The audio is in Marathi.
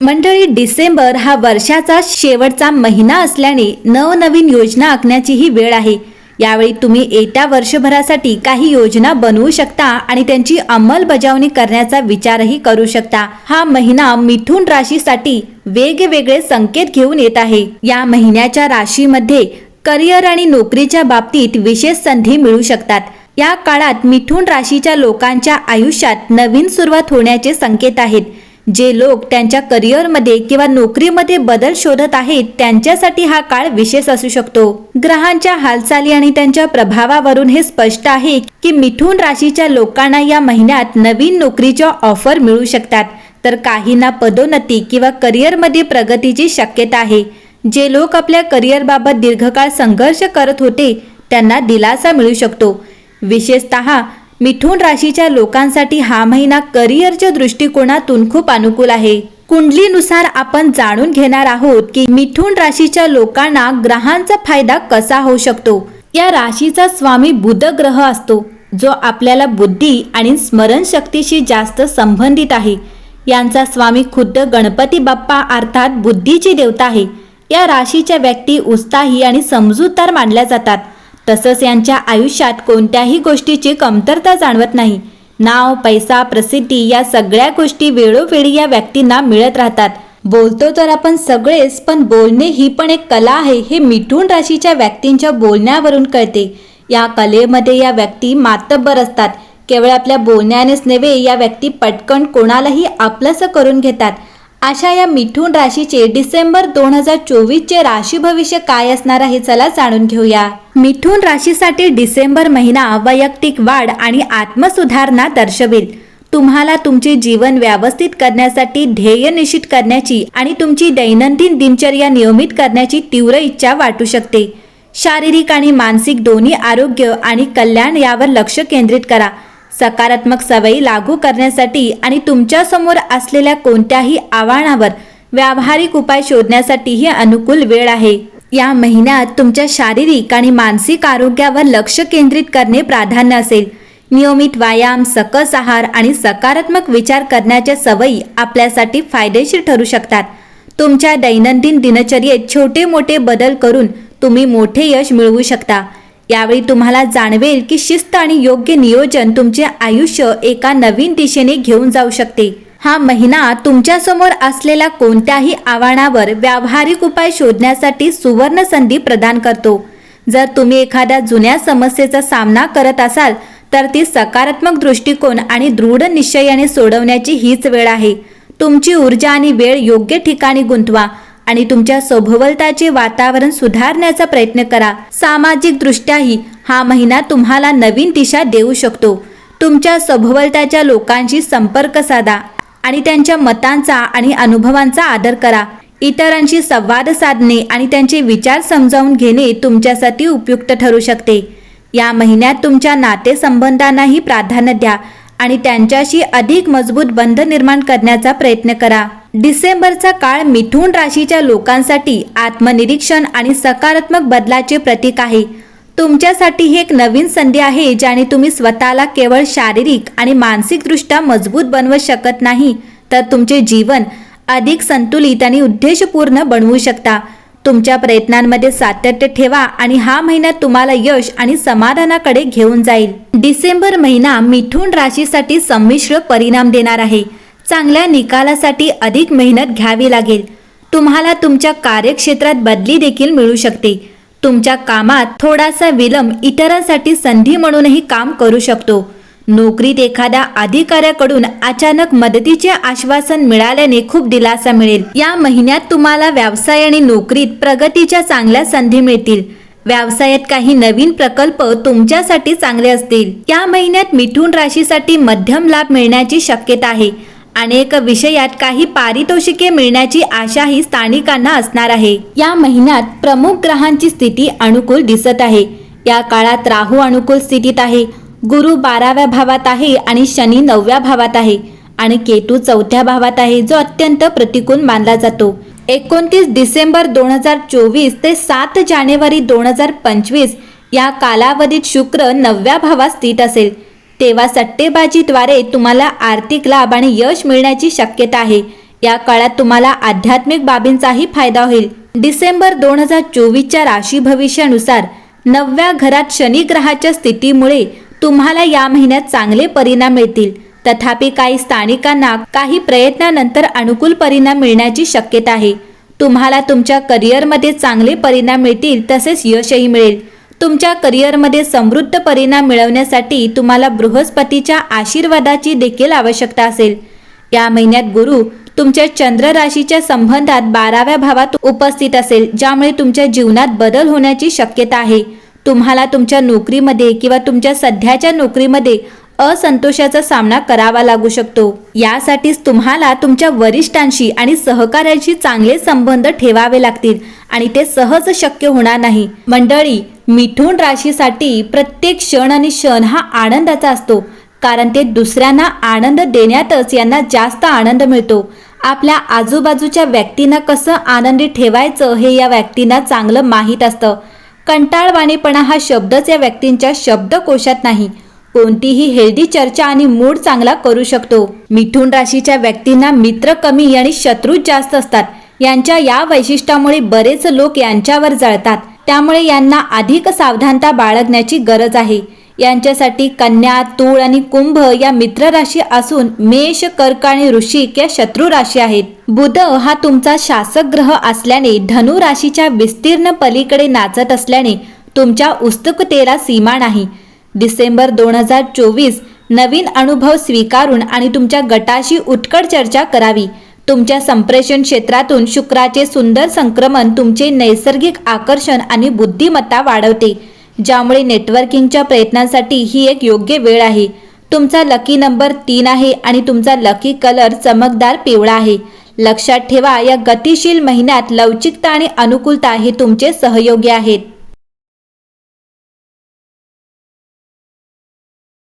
मंडळी डिसेंबर हा वर्षाचा शेवटचा महिना असल्याने नवनवीन योजना आखण्याचीही वेळ आहे. यावेळी तुम्ही येत्या वर्षभरासाठी काही योजना बनवू शकता आणि त्यांची अंमलबजावणी करण्याचा विचारही करू शकता. हा महिना मिथुन राशीसाठी वेगवेगळे संकेत घेऊन येत आहे. या महिन्याच्या राशीमध्ये करिअर आणि नोकरीच्या बाबतीत विशेष संधी मिळू शकतात. या काळात मिथुन राशीच्या लोकांच्या आयुष्यात नवीन सुरुवात होण्याचे संकेत आहेत. जे लोक त्यांच्या करिअरमध्ये किंवा नोकरीमध्ये बदल शोधत आहेत त्यांच्यासाठी हा काळ विशेष असू शकतो. ग्रहांच्या हालचाली आणि त्यांच्या प्रभावावरून हे स्पष्ट आहे की मिथुन राशीच्या लोकांना या महिन्यात नवीन नोकरीच्या ऑफर मिळू शकतात. तर काहींना पदोन्नती किंवा करिअरमध्ये प्रगतीची शक्यता आहे. जे लोक आपल्या करिअरबाबत दीर्घकाळ संघर्ष करत होते त्यांना दिलासा मिळू शकतो. विशेषतः मिथुन राशीच्या लोकांसाठी हा महिना करिअरच्या दृष्टिकोनातून खूप अनुकूल आहे. कुंडलीनुसार आपण जाणून घेणार आहोत की मिथुन राशीच्या लोकांना ग्रहांचा फायदा कसा होऊ शकतो. या राशीचा स्वामी बुध ग्रह असतो जो आपल्याला बुद्धी आणि स्मरणशक्तीशी जास्त संबंधित आहे. यांचा स्वामी खुद्द गणपती बाप्पा अर्थात बुद्धीची देवता आहे. या राशीच्या व्यक्ती उत्साही आणि समजूतदार मानल्या जातात. तसंच यांच्या आयुष्यात कोणत्याही गोष्टीची कमतरता जाणवत नाही. नाव पैसा प्रसिद्धी या सगळ्या गोष्टी वेळोवेळी या व्यक्तींना मिळत राहतात. बोलतो तर आपण सगळेच पण बोलणे ही पण एक कला आहे हे मिठून राशीच्या व्यक्तींच्या बोलण्यावरून कळते. या कलेमध्ये या व्यक्ती मातब्बर असतात. केवळ आपल्या बोलण्यानेच नव्हे या व्यक्ती पटकन कोणालाही आपलंसं करून घेतात. अशा या मिथून राशीचे डिसेंबर दोन हजार चोवीसचे राशी भविष्य काय असणार आहे चला जाणून घेऊया. मिथून राशीसाठी डिसेंबर महिना वैयक्तिक वाढ आणि आत्मसुधारणा दर्शवेल. तुम्हाला तुमचे जीवन व्यवस्थित करण्यासाठी ध्येय निश्चित करण्याची आणि तुमची दैनंदिन दिनचर्या नियमित करण्याची तीव्र इच्छा वाटू शकते. शारीरिक आणि मानसिक दोन्ही आरोग्य आणि कल्याण यावर लक्ष केंद्रित करा. सकारात्मक सवयी लागू करण्यासाठी आणि तुमच्यासमोर असलेल्या कोणत्याही आव्हानावर व्यावहारिक उपाय शोधण्यासाठी ही अनुकूल वेळ आहे. या महिन्यात तुमच्या शारीरिक आणि मानसिक आरोग्यावर लक्ष केंद्रित करणे प्राधान्य असेल. नियमित व्यायाम सकस आहार आणि सकारात्मक विचार करण्याच्या सवयी आपल्यासाठी फायदेशीर ठरू शकतात. तुमच्या दैनंदिन दिनचर्येत छोटे मोठे बदल करून तुम्ही मोठे यश मिळवू शकता. यावेळी तुम्हाला जाणवेल की शिस्त आणि योग्य नियोजन तुमचे आयुष्य एका नवीन दिशेने घेऊन जाऊ शकते. हा महिना तुमच्यासमोर असलेल्या कोणत्याही आव्हानावर व्यावहारिक उपाय शोधण्यासाठी सुवर्ण संधी प्रदान करतो. जर तुम्ही एखाद्या जुन्या समस्येचा सामना करत असाल तर ती सकारात्मक दृष्टिकोन आणि दृढ निश्चयाने सोडवण्याची हीच वेळ आहे. तुमची ऊर्जा आणि वेळ योग्य ठिकाणी गुंतवा. आणि तुमच्या सभोवताचे वातावरण सुधारण्याचा प्रयत्न करा. सामाजिक दृष्ट्याही हा महिना तुम्हाला नवीन दिशा देऊ शकतो. तुमच्या सभोवताच्या लोकांशी संपर्क साधा आणि त्यांच्या मतांचा आणि अनुभवांचा आदर करा. इतरांशी संवाद साधणे आणि त्यांचे विचार समजावून घेणे तुमच्यासाठी उपयुक्त ठरू शकते. या महिन्यात तुमच्या नातेसंबंधांनाही प्राधान्य द्या. आणि त्यांच्याशी अधिक मजबूत बंध निर्माण करण्याचा प्रयत्न करा. डिसेंबरचा काळ मिथुन राशीच्या लोकांसाठी आत्मनिरीक्षण आणि सकारात्मक बदलाचे प्रतीक आहे. तुमच्यासाठी ही एक नवीन संधी आहे ज्याने तुम्ही स्वतःला केवळ शारीरिक आणि मानसिकदृष्ट्या मजबूत बनवू शकत नाही तर तुमचे जीवन अधिक संतुलित आणि उद्देशपूर्ण बनवू शकता. तुमच्या प्रयत्नांमध्ये सातत्य ठेवा आणि हा महिना तुम्हाला यश आणि समाधानाकडे घेऊन जाईल. डिसेंबर महिना मिथुन राशीसाठी संमिश्र परिणाम देणार आहे. चांगल्या निकालासाठी अधिक मेहनत घ्यावी लागेल. तुम्हाला तुमच्या कार्यक्षेत्रात बदली देखील मिळू शकते. तुमच्या कामात थोडासा विलंब इतरांसाठी संधी म्हणूनही काम करू शकतो. नोकरीत एखाद्या अधिकाऱ्याकडून अचानक मदतीचे आश्वासन मिळाल्याने खूप दिलासा मिळेल. या महिन्यात तुम्हाला व्यवसाय आणि नोकरीत प्रगतीच्या चांगल्या संधी मिळतील. व्यवसायात काही नवीन प्रकल्प तुमच्यासाठी चांगले असतील. या महिन्यात मिथुन राशीसाठी मध्यम लाभ मिळण्याची शक्यता आहे. अनेक विषयात काही पारितोषिके मिळण्याची आशाही स्थानिकांना असणार आहे. या महिन्यात प्रमुख ग्रहांची स्थिती अनुकूल दिसत आहे. या काळात राहू अनुकूल स्थितीत आहे. गुरु बाराव्या भावात आहे आणि शनी नवव्या भावात आहे आणि केतू चौथ्या भावात आहे जो अत्यंत प्रतिकूल मानला जातो. एकोणतीस डिसेंबर दोन हजार चोवीस ते सात जानेवारी दोन हजार पंचवीस या कालावधीत शुक्र नवव्या भावात स्थित असेल. तेव्हा सट्टेबाजीद्वारे तुम्हाला आर्थिक लाभ आणि यश मिळण्याची शक्यता आहे. या काळात तुम्हाला आध्यात्मिक बाबींचाही फायदा होईल. डिसेंबर दोन हजार चोवीसच्या राशी भविष्यानुसार नवव्या घरात शनी ग्रहाच्या स्थितीमुळे तुम्हाला या महिन्यात चांगले परिणाम मिळतील. तथापि काही स्थानिकांना काही प्रयत्नानंतर अनुकूल परिणाम मिळण्याची शक्यता आहे. तुम्हाला तुमच्या करिअरमध्ये चांगले परिणाम मिळतील तसेच यशही मिळेल. तुमच्या करिअरमध्ये समृद्ध परिणाम मिळवण्यासाठी तुम्हाला बृहस्पतीच्या आशीर्वादाची देखील आवश्यकता असेल. या महिन्यात गुरु तुमच्या चंद्र राशीच्या संबंधात बाराव्या भावात उपस्थित असेल ज्यामुळे तुमच्या जीवनात बदल होण्याची शक्यता आहे. तुम्हाला तुमच्या नोकरीमध्ये किंवा तुमच्या सध्याच्या नोकरीमध्ये असंतोषाचा सामना करावा लागू शकतो. यासाठीच तुम्हाला तुमच्या वरिष्ठांशी आणि सहकाऱ्यांशी चांगले संबंध ठेवावे लागतील आणि ते सहज शक्य होणार नाही. मंडळी मिथुन राशीसाठी प्रत्येक क्षण आणि क्षण हा आनंदाचा असतो. कारण ते दुसऱ्यांना आनंद देण्यातच यांना जास्त आनंद मिळतो. आपल्या आजूबाजूच्या व्यक्तींना कसं आनंदी ठेवायचं हे या व्यक्तींना चांगलं माहीत असतं. कंटाळवाणीपणा हा शब्दच या व्यक्तींच्या शब्दकोशात नाही. कोणतीही हेल्दी चर्चा आणि मूड चांगला करू शकतो. मिथुन राशीच्या व्यक्तींना मित्र कमी आणि शत्रू जास्त असतात. यांच्या या वैशिष्ट्यामुळे बरेच लोक यांच्यावर जळतात. त्यामुळे यांना अधिक सावधानता बाळगण्याची गरज आहे. यांच्यासाठी कन्या तूळ आणि कुंभ या मित्र राशी असून मेष कर्क आणि ऋषिक या शत्रू राशी आहेत. बुध हा तुमचा शासक ग्रह असल्याने धनु राशीच्या विस्तीर्ण पलीकडे नाचत असल्याने तुमच्या उत्सुकतेला सीमा नाही. डिसेंबर दोन हजार चोवीस नवीन अनुभव स्वीकारून आणि तुमच्या गटाशी उत्कट चर्चा करावी. तुमच्या संप्रेषण क्षेत्रातून शुक्राचे सुंदर संक्रमण तुमचे नैसर्गिक आकर्षण आणि बुद्धिमत्ता वाढवते. ज्यामुळे नेटवर्किंगच्या प्रयत्नांसाठी ही एक योग्य वेळ आहे. तुमचा लकी नंबर तीन आहे आणि तुमचा लकी कलर चमकदार पिवळा आहे. लक्षात ठेवा या गतिशील महिन्यात लवचिकता आणि अनुकूलता हे तुमचे सहयोगी आहेत.